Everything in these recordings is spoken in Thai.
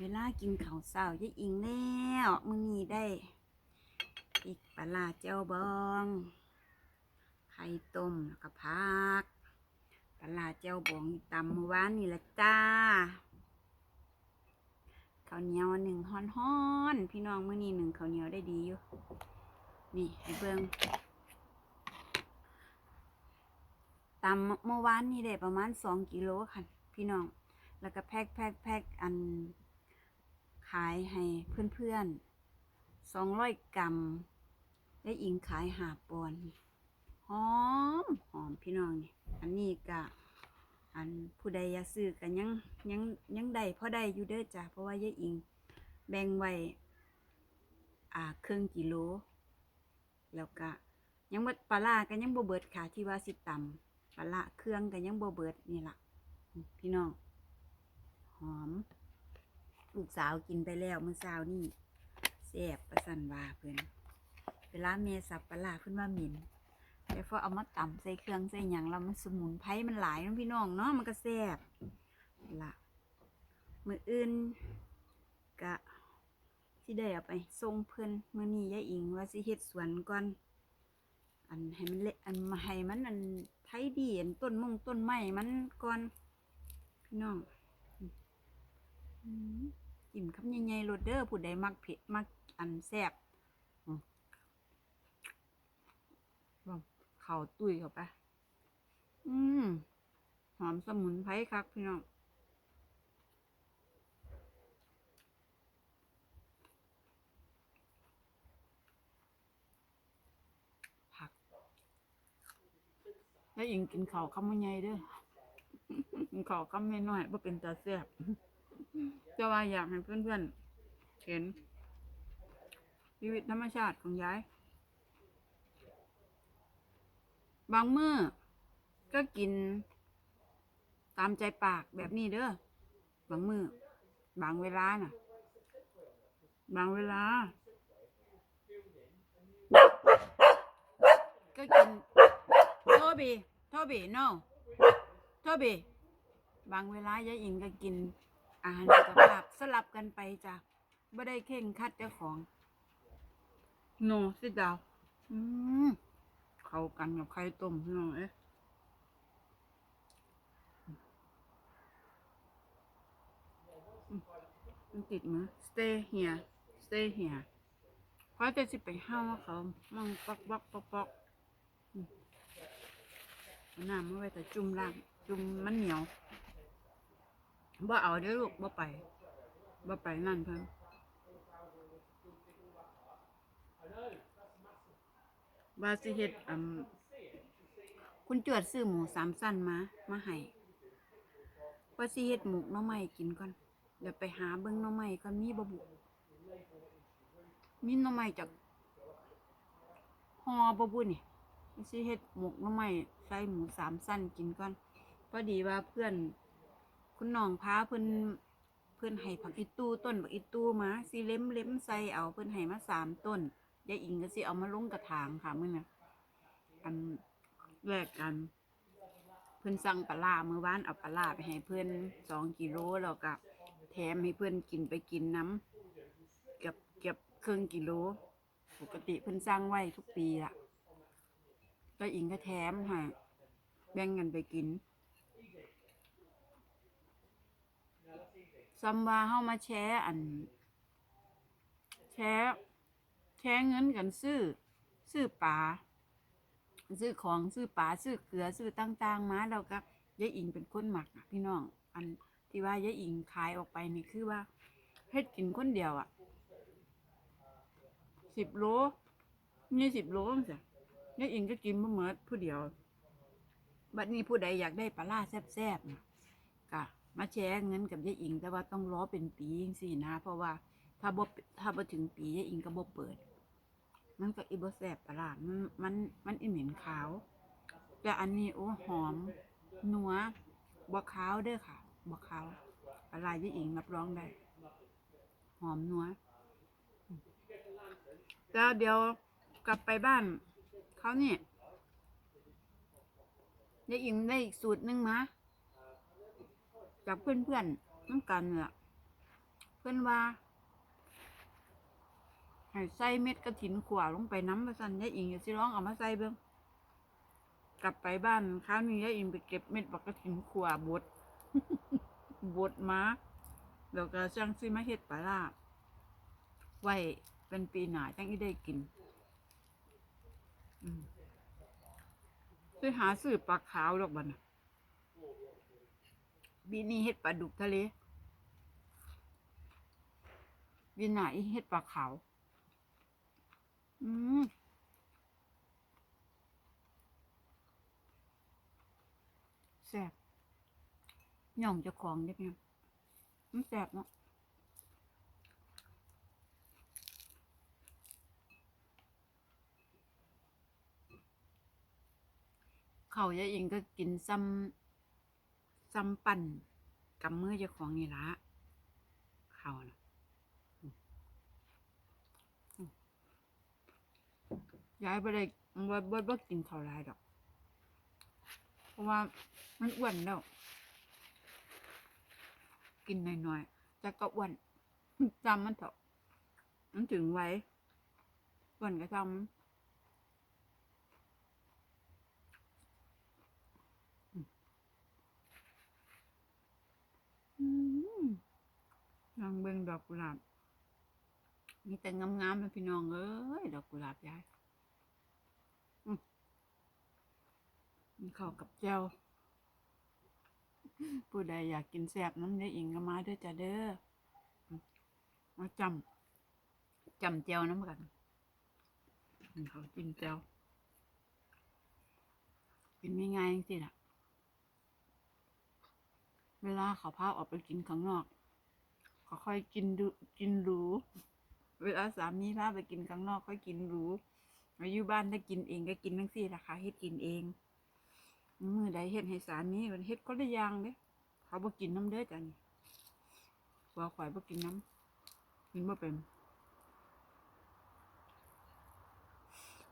เวลากินข้าวเช้ายายอิงแล้วมื้อนี้ได้อีกปลาเจ้าบอง ไข่ต้มแล้วก็ผักปลาเจ้าบองตำเมื่อวานนี่ละจ้าข้าวเหนียวหนึ่งฮ้อนๆพี่น้องมื้อนี้หนึ่งข้าวเหนียวได้ดีอยู่นี่ให้เบิ่งตำเมื่อวานนี่ได้ประมาณสองกิโลค่ะ พี่น้อง แล้วก็แพ็คแพ็คแพ็คอันายให้เพื่อนๆสองร้อยกรัมได้อิงขายหาปอนหอมหอมพี่น้องนี่อันนี้ก็อันผู้ใดอยากซื้อกันยังยังยังได้พอได้อยู่เด้อจ้ะเพราะว่ายายอิงแบ่งไว้อ่าครึ่องกิโล แล้วก็ยังบ่ปลากันยังบ่เบิดค่ะที่ว่าสิตำปลาเครื่องกันยังบ่เบิดนี่ล่ะพี่น้องหอม ลูกสาวกินไปแล้วเมื่อเช้านี่แซ่บประสันวาเพื่อนเวลาเมสับปลาร้นว่าเหม็นแต่พอเอามาตำใส่เครื่องใส่หยังแล้วมันสมุนไพรมันหลายเนาะพี่น้องเนาะมันก็แซ่บละมืออื่นกะที่ได้เอาไปส่งเพื่อนมื่อนี้ยายอิงว่าสิเฮ็ดสวนก่อนอันให้มันเละอันให้มันอันไทยดีอันต้นมงต้นไม้มันก่อนพี่น้อง อืมจิ้มคำใหญ่ๆโรดเดอร์ผู้ใดมักเผ็ดมักอันแซ่บอืมลองเข่าตุ้ยเข้าไป อืมหอมสมุนไพรคักพี่น้องผักแล้วอิงกินข้าวคำว่าใหญ่เด้อกินข้าวคำน้อยๆว่าเป็นตาแซ่บ จะว่าอยากให้เพื่อนๆ เห็นชีวิตธรรมชาติของยาย บางมื้อก็กิน ตามใจปากแบบนี้เด้อ บางมือ้อบางเวลาน่ะ บางเวลา ก็กินโทบีโทบี no โทบีบางเวลายายอิงก็กิน อาหารสุขภาพสลับกันไปจ้ะไม่ได้เข่งคัดเจ้าของโนสิดาวอืมเข้ากันกับไข่ต้มพี่น้องเอ๊ะอืมมันติดมือ stay here stay here เพราะจะสิไปห้าวเขามั่งปอกปอกปอกปอกอืมเอาน้ำมาไว้แต่จุ่มล่าง จุ่มมันเหนียว บ่เอาเด้อลูกบ่ไปบ่ไปนั่นเพิ่นว่าสิเฮ็ดอืมคุณจวดซื้อหมูสามสั้นมา มาให้ว่าสิเฮ็ดหมูน้อไม้กินก่อน เดี๋ยวไปหาเบิ่งน้อไม้ก่อนมีบ่บุมีน้อไม้จากฮอบ่บุนี่ว่าสิเฮ็ดหมกน้อไม้ใส่หมูสามสั้นกินก่อนพอดีว่าเพื่อน คุณน้องพาเพิ่นเพิ่นให้ผักอีตู้ต้นผักอีตู้มาสิเล็มเล็มใส่เอาเพิ่นให้มาสามต้นยายอิงก็สิเอามาลงกระถางค่ะมื้อน่ะอันแรกกันเพิ่นสั่งปลาร้ามื้อวานเอาปลาร้าไปให้เพิ่นสองกิโลแล้วก็แถมให้เพิ่นกินไปกินน้ำเกือบเกือบครึ่งกิโลปกติเพิ่นสั่งไว้ทุกปีละก็อิงก็แถมให้แบ่งกันไปกิน ซัมว่าเฮามาแชร์อัน แชร์แชร์เงินกันซื้อ ซื้อปลาซื้อของซื้อปลาซื้อเกลือซื้อต่าง ๆ มาแล้วก็ยายอิงเป็นคนหมักอะพี่น้อง อันที่ว่ายายอิงขายออกไปนี่คือว่าเฮ็ดกินคนเดียวอะสิบโลนี่สิบโลจังซี่ยายอิงก็กินบ่หมดผู้เดียว บัดนี้ผู้ใดอยากได้ปลาล่าแซ่บๆนะก็ มาแชร์เงินกับยายอิง แต่ว่าต้องรอเป็นปีจังซี่นะ เพราะว่าถ้าบ่ถ้าบ่ถึงปียายอิงก็บ่เปิด มันก็อีบ่แซบปลาร้ามันมันมันอีเหม็นขาว แต่อันนี้โอ้หอมนัวบ่ขาวเด้อค่ะบ่ขาวปลาร้ายายอิงรับรองได้ หอมนัวแล้วเดี๋ยวกลับไปบ้าน เขาเนี่ยยายอิงได้อีกสูตรหนึงมา จากเพื่อนๆน้ำกันเนี่ยเพิ่อนว่าให้ใส่เม็ดกระถินขวาลงไปน้ำมาสั่นยายอิงอย่าสิร้องเอามาใส่เบิ่งกลับไปบ้านคราวนี้ยายอิงไปเก็บเม็ดบักกระถินขวาบดบดมาแล้วก็จังสิมาเฮ็ดปลาร้าไว้เป็นปีหนาจังอีได้กินอืมไปหาซื้อปลาขาวดอกบัน่ะ บีนี้เฮ็ดปลาดุกทะเลวินาอีเห็ดปลาขาว อืมแซ่บย่องจะของได้ไหมมันแซ่บเนาะเขายายอิงก็กินซ้ำ ซ้ำปั่นกำมือเจ้าของนี่ละเขานะย้ายไปเลยบ่บ่บ่กินข้าวลายดอก เพราะว่ามันอ้วนแล้ว กินหน่อยๆแต่ก็อ้วนจำมันเถอะมันถึงไว้อ้วนก็จำมันอืม ลองเบิ่งดอกกุหลาบมีแต่งามๆเลยพี่น้องเอ้ยดอกกุหลาบยายมันเข้ากับเจ้า ผู้ใดอยากกินแซ่บน้ำได้อิงก็มาด้วยจ้ะเด้อมาจำจำเจ้าน้ำกันเขากินเจ้ากินไม่ง่ายจริงๆล่ะ เวลาเขาพาออกไปกินข้างนอก เขาค่อยกินดูกินหรูเวลาสามีพาไปกินข้างนอกก็กินหรูมาอยู่บ้านถ้ากินเองก็กินทั้งสี่ราคาเฮ็ดกินเองมือใดเฮ็ดให้สามีมันเฮ็ดก็ได้ยางเด้เขาบ่กินน้ำเด้อจ้ะนี่ว่าข่อยบ่กินน้ำกินบ่เป็น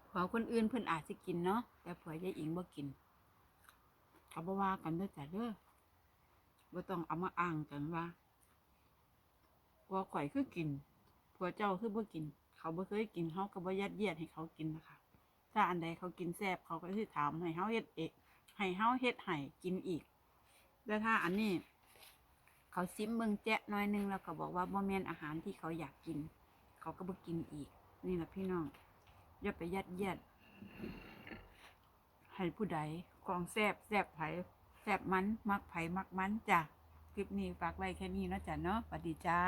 ผัวคนอื่นเพิ่นอาจสิกินเนาะแต่ผัวยายอิงบ่กินเขาบ่ว่ากันเด้อจ้ะเด้อ บ่ต้องเอามาอ้างกันว่าว่าข่อยคือกินผัวเจ้าคือบ่กิน เขาบ่เคยกินเขาก็บ่ยัดเยียดให้เขากินนะคะถ้าอันใดเขากินแซ่บเขาก็สิถามให้เฮาเฮ็ดเองให้เฮาเฮ็ดให้กินอีกแต่ถ้าอันนี้ เขาซิมเบิ่งแจ๊ะน้อยนึงแล้วก็บอกว่าบ่แม่นอาหารที่เขาอยากกิน เขาก็บ่กินอีก นี่แหละพี่น้องอย่าไปยัดเยียดให้ผู้ใดของแซบแซบไผ แซ่บมัน มักไผมักมันจ้ะ คลิปนี้ฝากไว้แค่นี้นะจ๊ะเนาะสวัสดีจ้า